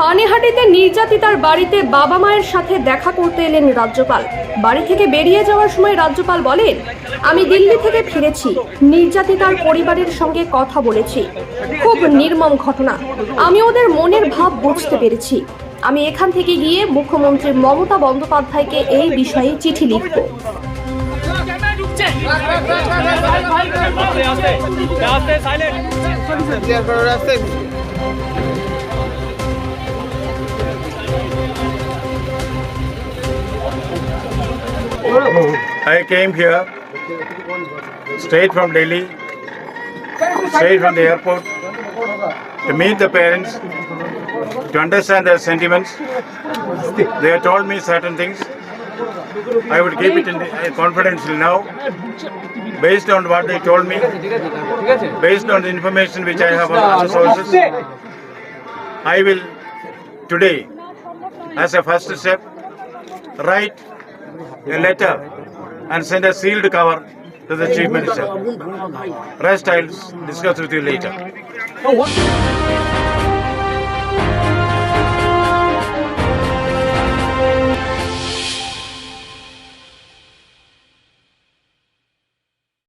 পানিহাটিতে নির্যাতিতার বাড়িতে বাবা মায়ের সাথে দেখা করতে এলেন রাজ্যপাল। বাড়ি থেকে বেরিয়ে যাওয়ার সময় রাজ্যপাল বলেন, আমি দিল্লি থেকে ফিরেছি, নির্যাতিতার পরিবারের সঙ্গে কথা বলেছি। খুব নির্মম ঘটনা। আমি ওদের মনের ভাব বুঝতে পেরেছি। আমি এখান থেকে গিয়ে মুখ্যমন্ত্রী মমতা বন্দ্যোপাধ্যায়কে এই বিষয়ে চিঠি লিখব। I came here straight from Delhi, straight from the airport to meet the parents, to understand their sentiments. They have told me certain things. I would keep it in uh, confidential now, based on what they told me, based on the information which I have on other sources. I will today, as a first step, write a letter and send a sealed cover to the Chief Minister. Rest I'll discuss with you later.